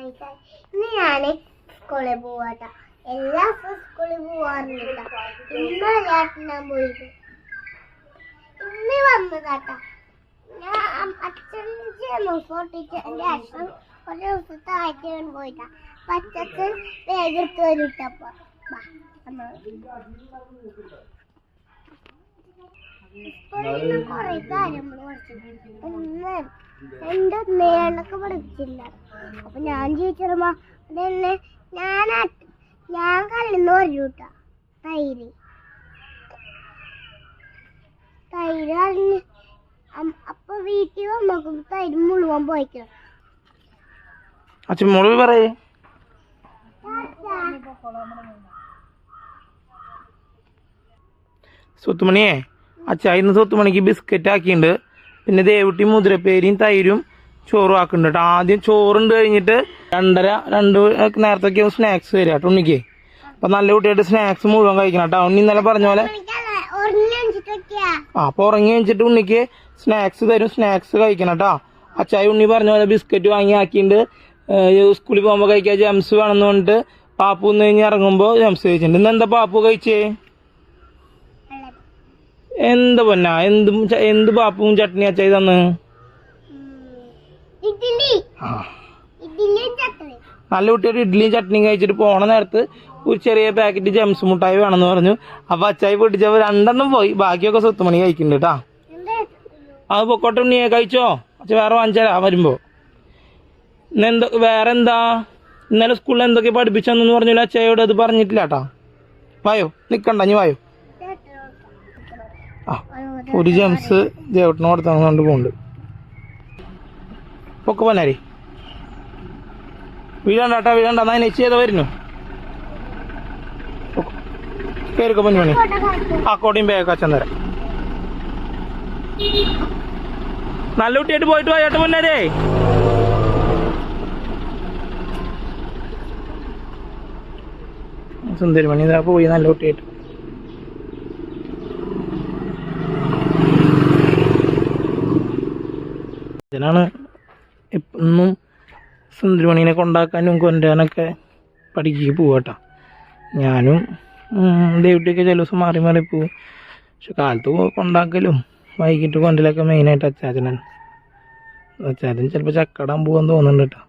നൈസായി ഇന്ന് ഞാൻ സ്കൂളിൽ പോവാട്ട. എല്ലാ ദിവസവും സ്കൂളിൽ പോവാറുണ്ട് ഇന്ന് ചേട്ടനാൻ പോയത്. ഇന്ന് വന്നതാട്ട. ഞാൻ അച്ഛന്റെ ഫോട്ടിച്ച് എന്റെ അച്ഛൻ ഒരു ദിവസത്തെ ആഴ്ച പോയിട്ടാ അപ്പൊ അച്ഛൻ വേഗത്ത് വരിട്ടപ്പോ സ്കൂളിൽ നിന്ന് കുറെ കാര്യങ്ങൾ പഠിച്ചു. നേണൊക്കെ പഠിച്ചില്ല അപ്പൊ ഞാൻ ചോദിച്ചമ്മ അതന്നെ ഞാൻ ഞാൻ കല്ലിന്ന് പറഞ്ഞുട്ടാ തൈര്. തൈര് കളഞ്ഞ് അപ്പൊ വീട്ടിൽ വന്നോക്കും തൈര് മുഴുവൻ പോയിക്കണം. അച്ഛൻ മോൾ പറയേ. സ്വത്തുമണിയെ അച്ഛാ ഇന്ന് സ്വത്തുമണിക്ക് ബിസ്ക്കറ്റ് ആക്കിയിട്ടുണ്ട് പിന്നെ ദേവുട്ടി മുതിരപ്പേരിയും തൈരും ചോറും ആക്കുന്നുണ്ട് കേട്ടോ ആദ്യം ചോറുണ്ട് കഴിഞ്ഞിട്ട് രണ്ടര രണ്ട് നേരത്തേക്ക് സ്നാക്സ് വരിക കേട്ടോ ഉണ്ണിക്ക്. അപ്പൊ നല്ല കുട്ടിയായിട്ട് സ്നാക്സ് മുഴുവൻ കഴിക്കണം കേട്ടോ ഉണ്ണി ഇന്നലെ പറഞ്ഞ പോലെ ആ അപ്പൊ ഉറങ്ങി കഴിഞ്ഞിട്ട് ഉണ്ണിക്ക് സ്നാക്സ് തരും സ്നാക്സ് കഴിക്കണം കേട്ടോ അച്ചായി ഉണ്ണി പറഞ്ഞ പോലെ ബിസ്ക്കറ്റ് വാങ്ങി ആക്കിയിട്ടുണ്ട് സ്കൂളിൽ പോകുമ്പോൾ കഴിക്കാൻ ജംസ് വേണമെന്ന് പറഞ്ഞിട്ട് പാപ്പു നിന്ന് കഴിഞ്ഞ് ഇറങ്ങുമ്പോൾ ജംസ് കഴിച്ചിട്ടുണ്ട്. ഇന്ന് എന്താ പാപ്പു കഴിച്ചേ? എന്താ പൊന്നാ? എന്തും എന്ത് പാപ്പും ചട്നി അച്ചായി തന്ന് ഇഡ്ഡലി ആ ഇഡ്ഡലിയും ചട്ടണി നല്ല കുട്ടിയുടെ ഇഡ്ഡലിയും ചട്നിയും കഴിച്ചിട്ട് പോണ നേരത്ത് ഒരു ചെറിയ പാക്കറ്റ് ജംസ് മുട്ടായി വേണമെന്ന് പറഞ്ഞു. അപ്പൊ അച്ചായി പൊട്ടിച്ചപ്പോ രണ്ടെണ്ണം പോയി. ബാക്കിയൊക്കെ സ്വത്തുമണി കഴിക്കുന്നുണ്ട് കേട്ടാ അത് പൊക്കോട്ടെ ഉണ്ണിയെ കഴിച്ചോ? അച്ഛ വേറെ വാങ്ങിച്ചാലാ വരുമ്പോ. എന്തോ വേറെ എന്താ? ഇന്നലെ സ്കൂളിൽ എന്തൊക്കെ പഠിപ്പിച്ചെന്നു പറഞ്ഞില്ല. അച്ഛയോട് അത് പറഞ്ഞിട്ടില്ല കേട്ടാ വായോ നിക്കണ്ട നീ വായോ. ആ ഒരു ജംസ് ദേവട്ടനോട് കൊടുത്തോണ്ട് പോകുന്നുണ്ട് പൊക്കെ പോനാരി വീഴണ്ട കേട്ടാ വീഴണ്ട എന്നാ നെച്ച് ചെയ്താ വരുന്നു. കയറിക്കോ പഞ്ഞു മണി ആ കോട്ടയും ബാഗ് അച്ഛൻ തരാം. നല്ല കുട്ടിയായിട്ട് പോയിട്ട് പോയിട്ട് മുന്നേ സുന്ദരിമണി ഇതാ പോയി നല്ല കുട്ടിയായിട്ട്. ഇതിനാണ് എന്നും സുന്ദരമണീനെ കൊണ്ടാക്കാനും കൊണ്ടുവരാനൊക്കെ പഠിക്കുക പോവാട്ടോ. ഞാനും ദേവിട്ടിയൊക്കെ ചില ദിവസം മാറി മാറി പോവും. പക്ഷെ കാലത്ത് കൊണ്ടാക്കലും വൈകിട്ട് കൊണ്ടലൊക്കെ മെയിനായിട്ട് അച്ചാച്ചനാണ്. അച്ചാച്ചൻ ചിലപ്പോൾ ചക്കടാൻ പോകാൻ തോന്നുന്നുണ്ട് കേട്ടോ.